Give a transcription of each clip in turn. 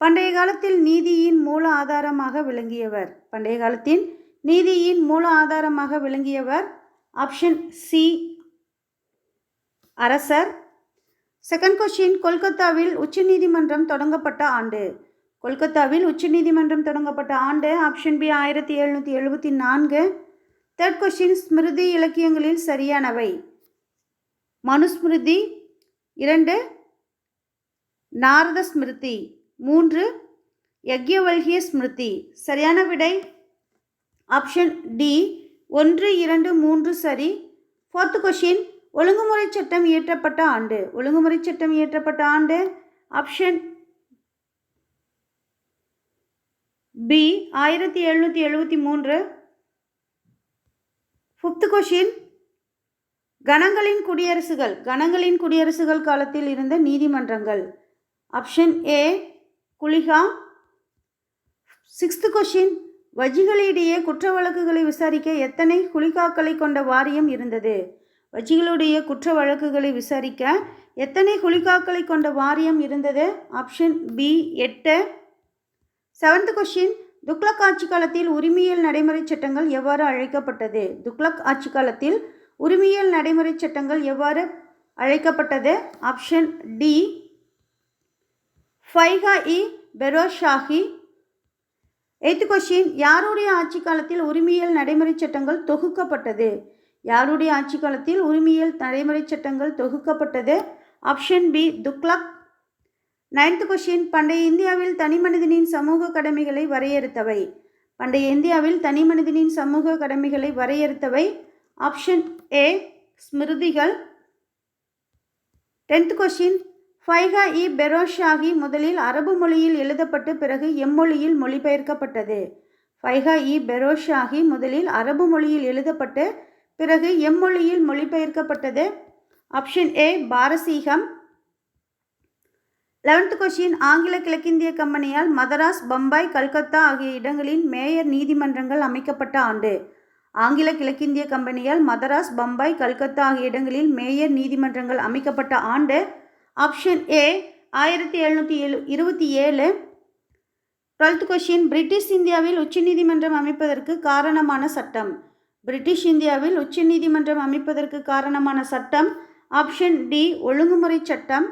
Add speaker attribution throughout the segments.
Speaker 1: பண்டைய காலத்தில் நீதியின் மூல ஆதாரமாக விளங்கியவர். பண்டைய காலத்தின் நீதியின் மூல ஆதாரமாக விளங்கியவர் ஆப்ஷன் சி. அரசர். செகண்ட் கொஷின் கொல்கத்தாவில் உச்சநீதிமன்றம் தொடங்கப்பட்ட ஆண்டு. கொல்கத்தாவில் உச்சநீதிமன்றம் தொடங்கப்பட்ட ஆண்டு ஆப்ஷன் பி ஆயிரத்தி எழுநூற்றி எழுபத்தி நான்கு. தேர்ட் கொஷின் ஸ்மிருதி இலக்கியங்களில் சரியானவை. மனுஸ்மிருதி இரண்டு நாரத ஸ்மிருதி. மூன்று யக்யவல்கிய ஸ்மிருதி. சரியான விடை? ஆப்ஷன் டி ஒன்று இரண்டு மூன்று சரி. ஃபோர்த்து கொஷின் ஒழுங்குமுறை சட்டம் இயற்றப்பட்ட ஆண்டு. ஒழுங்குமுறை சட்டம் இயற்றப்பட்ட ஆண்டு. ஆப்ஷன் பி ஆயிரத்தி எழுநூற்றி எழுபத்தி மூன்று. Fifth question கணங்களின் குடியரசுகள். கணங்களின் குடியரசுகள் காலத்தில் இருந்த நீதிமன்றங்கள். ஆப்ஷன் ஏ குலிகா சிக்ஸ்த் கொஷின் வஜிகளிடையே குற்ற வழக்குகளை விசாரிக்க எத்தனை குளிகாக்களை கொண்ட வாரியம் இருந்தது? வஜிகளுடைய குற்ற வழக்குகளை விசாரிக்க எத்தனை குளிகாக்களை கொண்ட வாரியம் இருந்தது? ஆப்ஷன் பி எட்டு. செவன்த் கொஷின் துக்ளக் ஆட்சி காலத்தில் உரிமையியல் நடைமுறை சட்டங்கள் எவ்வாறு அழைக்கப்பட்டது? துக்ளக் ஆட்சி காலத்தில் உரிமையியல் நடைமுறை சட்டங்கள் எவ்வாறு அழைக்கப்பட்டது? ஆப்ஷன் டி ஃபைகா இ பெரோஷாஹி. எய்த் கொஷின் யாருடைய ஆட்சி காலத்தில் உரிமையியல் நடைமுறை சட்டங்கள் தொகுக்கப்பட்டது? யாருடைய ஆட்சி காலத்தில் உரிமையியல் நடைமுறை சட்டங்கள் தொகுக்கப்பட்டது? Option B Tughlaq ninth question பண்டைய இந்தியாவில் தனிமனிதனின் சமூக கடமைகளை வரையறுத்தவை. பண்டைய இந்தியாவில் தனிமனிதனின் சமூக கடமைகளை வரையறுத்தவை. ஆப்ஷன் ஏ ஸ்மிருதிகள். டென்த் கொஷின் ஃபைகா இ பெரோஷாகி முதலில் அரபு மொழியில் எழுதப்பட்டு பிறகு எம்மொழியில் மொழிபெயர்க்கப்பட்டது. ஃபைகா இ பெரோஷாகி முதலில் அரபு மொழியில் எழுதப்பட்டு பிறகு எம்மொழியில் மொழிபெயர்க்கப்பட்டது. ஆப்ஷன் ஏ பாரசீகம். லெவன்த் கொஷின் ஆங்கில கிழக்கிந்திய கம்பெனியால் மதராஸ் பம்பாய் கல்கத்தா ஆகிய இடங்களின் மேயர் நீதிமன்றங்கள் அமைக்கப்பட்ட ஆண்டு. ஆங்கில கிழக்கிந்திய கம்பெனியால் மதராஸ் பம்பாய் கல்கத்தா ஆகிய இடங்களில் மேயர் நீதிமன்றங்கள் அமைக்கப்பட்ட ஆண்டு. ஆப்ஷன் ஏ ஆயிரத்தி எழுநூற்றி எழு இருபத்தி ஏழு. டுவெல்த் கொஷின் பிரிட்டிஷ் இந்தியாவில் உச்சநீதிமன்றம் அமைப்பதற்கு காரணமான சட்டம். பிரிட்டிஷ் இந்தியாவில் உச்சநீதிமன்றம் அமைப்பதற்கு காரணமான சட்டம். ஆப்ஷன் டி ஒழுங்குமுறை சட்டம்.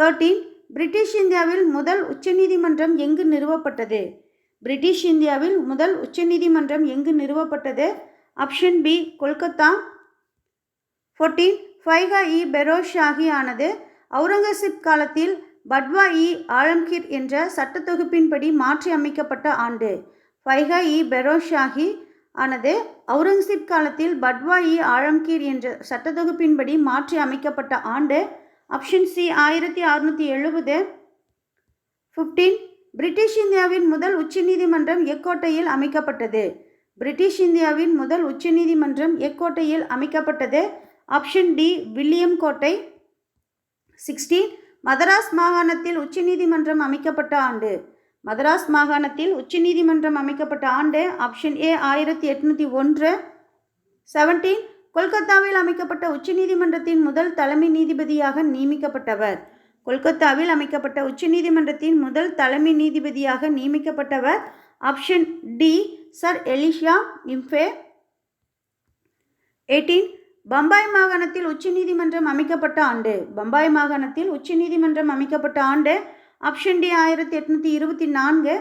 Speaker 1: தேர்ட்டீன் பிரிட்டிஷ் இந்தியாவில் முதல் உச்சநீதிமன்றம் எங்கு நிறுவப்பட்டது? பிரிட்டிஷ் இந்தியாவில் முதல் உச்சநீதிமன்றம் எங்கு நிறுவப்பட்டது? Option B Kolkata. ஃபோர்டீன் ஃபைகா இ பெரோஸ் ஷாஹி ஆனது அவுரங்கசீப் காலத்தில் பட்வா இ ஆலம்கீர் என்ற சட்டத்தொகுப்பின்படி மாற்றி அமைக்கப்பட்ட ஆண்டு. ஃபைகா இ பெரோஸ் ஷாஹி ஆனது அவுரங்கசீப் காலத்தில் பட்வா இ ஆழம்கீர் என்ற சட்டத்தொகுப்பின்படி மாற்றி அமைக்கப்பட்ட ஆண்டு. ஆப்ஷன் சி ஆயிரத்தி அறுநூற்றி எழுபது. ஃபிஃப்டீன் பிரிட்டிஷ் இந்தியாவின் முதல் உச்சநீதிமன்றம் எக்கோட்டையில் அமைக்கப்பட்டது. பிரிட்டிஷ் இந்தியாவின் முதல் உச்சநீதிமன்றம் எக்கோட்டையில் அமைக்கப்பட்டது. ஆப்ஷன் டி வில்லியம் கோட்டை சிக்ஸ்டீன் மதராஸ் மாகாணத்தில் உச்சநீதிமன்றம் அமைக்கப்பட்ட ஆண்டு. மதராஸ் மாகாணத்தில் உச்சநீதிமன்றம் அமைக்கப்பட்ட ஆண்டு ஆப்ஷன் ஏ ஆயிரத்தி எட்நூற்றி ஒன்று. செவன்டீன் கொல்கத்தாவில் அமைக்கப்பட்ட உச்சநீதிமன்றத்தின் முதல் தலைமை நீதிபதியாக நியமிக்கப்பட்டவர். கொல்கத்தாவில் அமைக்கப்பட்ட உச்சநீதிமன்றத்தின் முதல் தலைமை நீதிபதியாக நியமிக்கப்பட்டவர் option D sir Elisha Impey eighteen Bombay மாகாணத்தில் உச்சநீதிமன்றம் அமைக்கப்பட்ட ஆண்டு. பம்பாய் மாகாணத்தில் உச்சநீதிமன்றம் அமைக்கப்பட்ட ஆண்டு ஆப்ஷன் டி ஆயிரத்தி எட்நூற்றி இருபத்தி நான்கு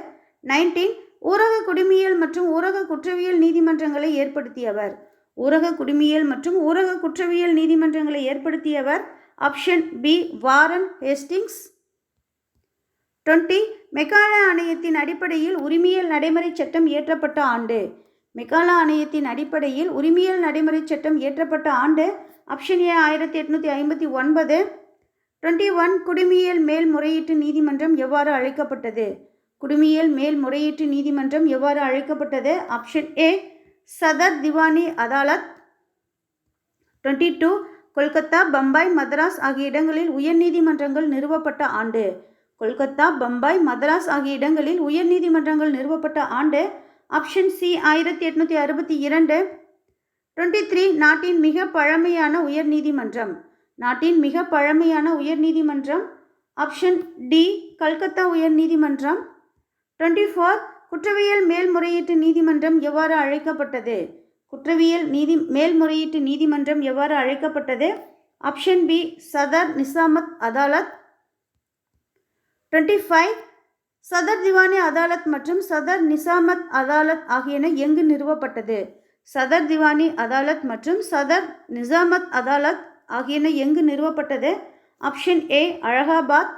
Speaker 1: நைன்டீன் ஊரக குடிமியல் மற்றும் ஊரக குற்றவியல் நீதிமன்றங்களை ஏற்படுத்தியவர். ஊரக குடிமியல் மற்றும் ஊரக குற்றவியல் நீதிமன்றங்களை ஏற்படுத்தியவர் option B Warren Hastings. Twenty மெக்கானா ஆணையத்தின் அடிப்படையில் உரிமையல் நடைமுறை சட்டம் இயற்றப்பட்ட ஆண்டு. மெகாலா ஆணையத்தின் அடிப்படையில் உரிமையல் நடைமுறை சட்டம் இயற்றப்பட்ட ஆண்டு ஆப்ஷன் ஏ ஆயிரத்தி எட்நூத்தி ஐம்பத்தி ஒன்பது. டுவெண்ட்டி ஒன் குடிமியல் மேல்முறையீட்டு நீதிமன்றம் எவ்வாறு அழைக்கப்பட்டது? குடிமியல் மேல்முறையீட்டு நீதிமன்றம் எவ்வாறு அழைக்கப்பட்டது? Option A Sadar Diwani Adalat. Twenty two Kolkata Bombay Madras ஆகிய இடங்களில் உயர்நீதிமன்றங்கள் நிறுவப்பட்ட ஆண்டு. கொல்கத்தா பம்பாய் மதராஸ் ஆகிய இடங்களில் உயர்நீதிமன்றங்கள் நிறுவப்பட்ட ஆண்டு ஆப்ஷன் சி ஆயிரத்தி எட்நூற்றி அறுபத்தி இரண்டு. டுவெண்ட்டி த்ரீ நாட்டின் மிக பழமையான உயர் நீதிமன்றம். நாட்டின் மிக பழமையான உயர் நீதிமன்றம். ஆப்ஷன் டி கல்கத்தா உயர் நீதிமன்றம். டுவெண்ட்டி ஃபோர் குற்றவியல் மேல்முறையீட்டு நீதிமன்றம் எவ்வாறு அழைக்கப்பட்டது? குற்றவியல் நீதி மேல்முறையீட்டு நீதிமன்றம் எவ்வாறு அழைக்கப்பட்டது? Option B Sadar Nizamat Adalat. Twenty five Sadar Diwani Adalat மற்றும் சதர் நிசாமத் அதாலத் ஆகியன எங்கு நிறுவப்பட்டது? சதர் திவானி அதாலத் மற்றும் சதர் நிசாமத் அதாலத் ஆகியன எங்கு நிறுவப்பட்டது? Option A Allahabad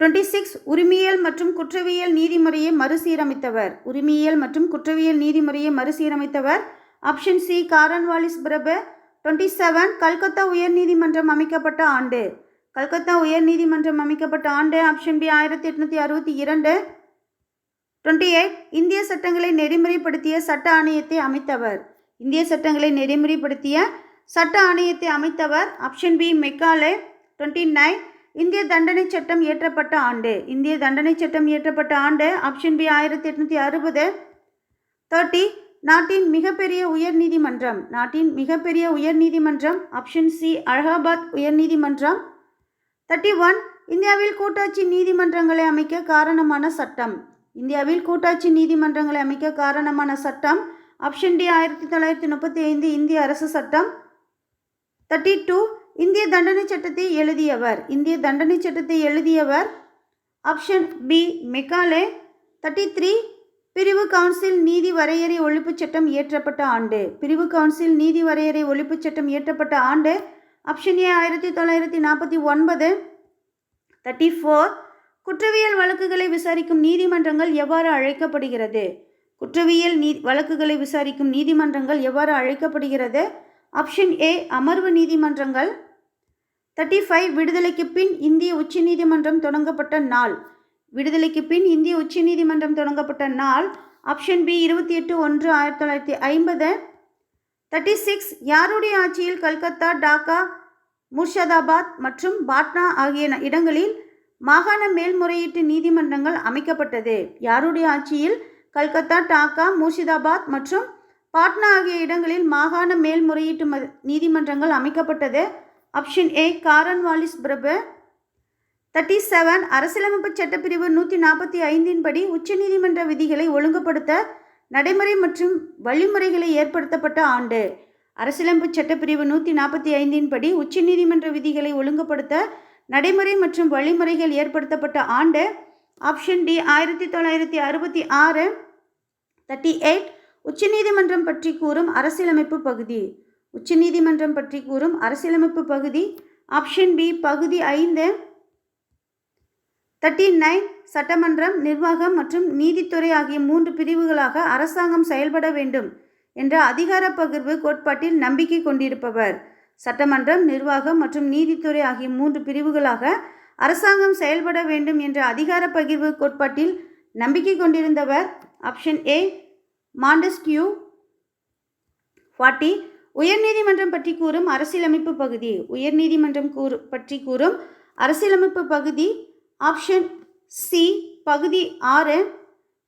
Speaker 1: twenty six உரிமையியல் மற்றும் குற்றவியல் நீதிமுறையை மறுசீரமைத்தவர். உரிமையியல் மற்றும் குற்றவியல் நீதிமுறையை மறுசீரமைத்தவர். ஆப்ஷன் சி காரன்வாலிஸ் பிரபு. டுவெண்ட்டி செவன் கல்கத்தா உயர்நீதிமன்றம் அமைக்கப்பட்ட ஆண்டு கல்கத்தா உயர்நீதிமன்றம் அமைக்கப்பட்ட ஆண்டு ஆப்ஷன் பி ஆயிரத்தி எட்நூற்றி அறுபத்தி இரண்டு. டுவெண்ட்டி எயிட் இந்திய சட்டங்களை நெறிமுறைப்படுத்திய சட்ட ஆணையத்தை அமைத்தவர். இந்திய சட்டங்களை நெறிமுறைப்படுத்திய சட்ட ஆணையத்தை அமைத்தவர் option B Macaulay. Twenty nine இந்திய தண்டனை சட்டம் இயற்றப்பட்ட ஆண்டு. இந்திய தண்டனை சட்டம் இயற்றப்பட்ட ஆண்டு ஆப்ஷன் பி ஆயிரத்தி எட்நூற்றி அறுபது. தேர்ட்டி நாட்டின் மிகப்பெரிய உயர்நீதிமன்றம் நாட்டின் மிகப்பெரிய உயர்நீதிமன்றம் ஆப்ஷன் சி அலகாபாத் உயர்நீதிமன்றம் தேர்ட்டி ஒன் இந்தியாவில் கூட்டாட்சி நீதிமன்றங்களை அமைக்க காரணமான சட்டம். இந்தியாவில் கூட்டாட்சி நீதிமன்றங்களை அமைக்க காரணமான சட்டம். ஆப்ஷன் டி ஆயிரத்தி தொள்ளாயிரத்தி முப்பத்தி ஐந்து இந்திய அரசு சட்டம். தேர்ட்டி டூ இந்திய தண்டனை சட்டத்தை எழுதியவர். இந்திய தண்டனை சட்டத்தை எழுதியவர். Option B Macaulay. Thirty three பிரிவு கவுன்சில் நீதி வரையறை ஒழிப்புச் சட்டம் இயற்றப்பட்ட ஆண்டு. பிரிவு கவுன்சில் நீதி வரையறை ஒழிப்புச் சட்டம் இயற்றப்பட்ட ஆண்டு ஆப்ஷன் ஏ ஆயிரத்தி தொள்ளாயிரத்தி நாற்பத்தி ஒன்பது தேர்ட்டி ஃபோர் குற்றவியல் வழக்குகளை விசாரிக்கும் நீதிமன்றங்கள் எவ்வாறு அழைக்கப்படுகிறது? குற்றவியல் நீ வழக்குகளை விசாரிக்கும் நீதிமன்றங்கள் எவ்வாறு அழைக்கப்படுகிறது? ஆப்ஷன் ஏ அமர்வு நீதிமன்றங்கள். தேர்ட்டி ஃபைவ் விடுதலைக்கு பின் இந்திய உச்சநீதிமன்றம் தொடங்கப்பட்ட நாள். விடுதலைக்கு பின் இந்திய உச்சநீதிமன்றம் தொடங்கப்பட்ட நாள் ஆப்ஷன் பி இருபத்தி எட்டு ஒன்று ஆயிரத்தி தொள்ளாயிரத்தி ஐம்பது. தேர்ட்டி சிக்ஸ் யாருடைய ஆட்சியில் கல்கத்தா டாக்கா முர்ஷதாபாத் மற்றும் பாட்னா ஆகிய இடங்களில் மாகாண மேல்முறையீட்டு நீதிமன்றங்கள் அமைக்கப்பட்டது. யாருடைய ஆட்சியில் கல்கத்தா டாக்கா முர்ஷிதாபாத் மற்றும் பாட்னா ஆகிய இடங்களில் மாகாண மேல்முறையீட்டு ம நீதிமன்றங்கள் அமைக்கப்பட்டது? ஆப்ஷன் ஏ காரன்வாலிஸ் பிரபு. தேர்ட்டி செவன் அரசியலமைப்பு சட்டப்பிரிவு நூற்றி நாற்பத்தி ஐந்தின் படி உச்சநீதிமன்ற விதிகளை ஒழுங்குபடுத்த நடைமுறை மற்றும் வழிமுறைகளை ஏற்படுத்தப்பட்ட ஆண்டு. அரசியலமைப்பு சட்டப்பிரிவு நூற்றி நாற்பத்தி ஐந்தின் படி உச்சநீதிமன்ற விதிகளை ஒழுங்குபடுத்த நடைமுறை மற்றும் வழிமுறைகள் ஏற்படுத்தப்பட்ட ஆண்டு. ஆப்ஷன் டி ஆயிரத்தி தொள்ளாயிரத்தி அறுபத்தி ஆறு. தேர்ட்டி எயிட் உச்சநீதிமன்றம் பற்றி கூறும் அரசியலமைப்பு பகுதி. உச்சநீதிமன்றம் பற்றி கூறும் அரசியலமைப்பு பகுதி. ஆப்ஷன் பி பகுதி ஐந்து. தேர்ட்டி நைன் சட்டமன்றம் நிர்வாகம் மற்றும் நீதித்துறை ஆகிய மூன்று பிரிவுகளாக அரசாங்கம் செயல்பட வேண்டும் என்ற அதிகார பகிர்வு கோட்பாட்டில் நம்பிக்கை கொண்டிருப்பவர். சட்டமன்றம் நிர்வாகம் மற்றும் நீதித்துறை ஆகிய மூன்று பிரிவுகளாக அரசாங்கம் செயல்பட வேண்டும் என்ற அதிகார பகிர்வு கோட்பாட்டில் நம்பிக்கை கொண்டிருந்தவர் ஆப்ஷன் ஏ மாண்டஸ்கியூ. ஃபார்ட்டி உயர்நீதிமன்றம் பற்றி கூறும் அரசியலமைப்பு பகுதி. உயர்நீதிமன்றம் கூறு பற்றி கூறும் அரசியலமைப்பு பகுதி. ஆப்ஷன் சி பகுதி ஆறு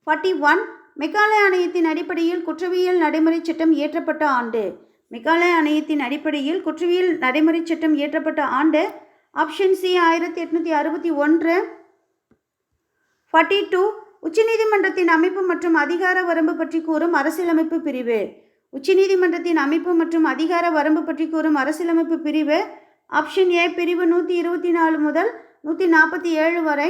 Speaker 1: ஃபார்ட்டி ஒன் மெக்காலய ஆணையத்தின் அடிப்படையில் குற்றவியல் நடைமுறை சட்டம் இயற்றப்பட்ட ஆண்டு. மெக்காலய ஆணையத்தின் அடிப்படையில் குற்றவியல் நடைமுறை சட்டம் இயற்றப்பட்ட ஆண்டு. ஆப்ஷன் சி ஆயிரத்தி எட்நூற்றி அறுபத்தி ஒன்று. ஃபார்ட்டி டூ உச்சநீதிமன்றத்தின் அமைப்பு மற்றும் அதிகார வரம்பு பற்றி கூறும் அரசியலமைப்பு பிரிவு. உச்சநீதிமன்றத்தின் அமைப்பு மற்றும் அதிகார வரம்பு பற்றி கூறும் அரசியலமைப்பு பிரிவு. ஆப்ஷன் ஏ பிரிவு நூற்றி இருபத்தி நாலு முதல் நூற்றி நாற்பத்தி ஏழு வரை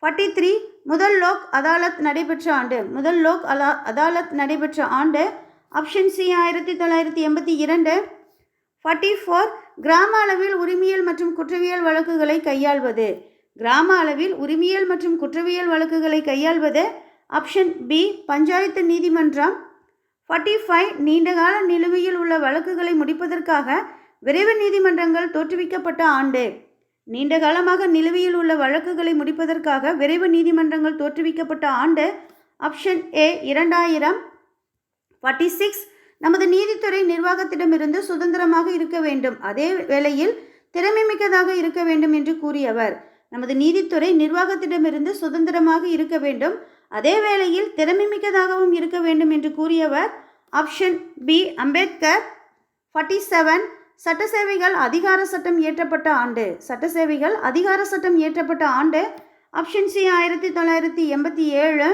Speaker 1: ஃபார்ட்டி த்ரீ முதல் லோக் அதாலத் நடைபெற்ற ஆண்டு. முதல் லோக் அலா அதாலத் நடைபெற்ற ஆண்டு ஆப்ஷன் சி ஆயிரத்தி தொள்ளாயிரத்தி எண்பத்தி இரண்டு. ஃபார்ட்டி ஃபோர் கிராம அளவில் உரிமையியல் மற்றும் குற்றவியல் வழக்குகளை கையாள்வது. கிராம அளவில் உரிமையியல் மற்றும் குற்றவியல் வழக்குகளை கையாள்வது. ஆப்ஷன் பி பஞ்சாயத்து நீதிமன்றம். ஃபார்ட்டி ஃபைவ் நீண்டகால நிலுவையில் உள்ள வழக்குகளை முடிப்பதற்காக விரைவு நீதிமன்றங்கள் தோற்றுவிக்கப்பட்ட ஆண்டு. நீண்ட காலமாக நிலுவையில் உள்ள வழக்குகளை முடிப்பதற்காக விரைவு நீதிமன்றங்கள் தோற்றுவிக்கப்பட்ட ஆண்டு ஆப்ஷன் ஏ இரண்டாயிரம் ஃபார்ட்டி சிக்ஸ் நமது நீதித்துறை நிர்வாகத்திடமிருந்து சுதந்திரமாக இருக்க வேண்டும். அதே வேளையில் திறமைமிக்கதாக இருக்க வேண்டும் என்று கூறியவர். நமது நீதித்துறை நிர்வாகத்திடமிருந்து சுதந்திரமாக இருக்க வேண்டும். அதே வேளையில் திறமைமிக்கதாகவும் இருக்க வேண்டும் என்று கூறியவர் option B Ambedkar forty seven சட்டசேவைகள் அதிகார சட்டம் இயற்றப்பட்ட ஆண்டு. சட்டசேவைகள் அதிகார சட்டம் இயற்றப்பட்ட ஆண்டு ஆப்ஷன் சி ஆயிரத்தி தொள்ளாயிரத்தி எண்பத்தி ஏழு.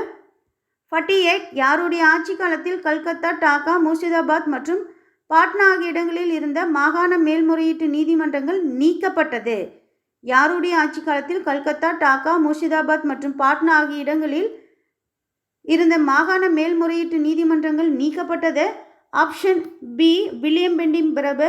Speaker 1: ஃபார்ட்டி எயிட் யாருடைய ஆட்சி காலத்தில் கல்கத்தா டாக்கா முர்ஷிதாபாத் மற்றும் பாட்னா ஆகிய இடங்களில் இருந்த மாகாண மேல்முறையீட்டு நீதிமன்றங்கள் நீக்கப்பட்டது. யாருடைய ஆட்சி காலத்தில் கல்கத்தா டாக்கா முர்ஷிதாபாத் மற்றும் பாட்னா ஆகிய இடங்களில் இருந்த மாகாண மேல்முறையீட்டு நீதிமன்றங்கள் நீக்கப்பட்டது? ஆப்ஷன் பி வில்லியம் பெண்டிங் பிரபு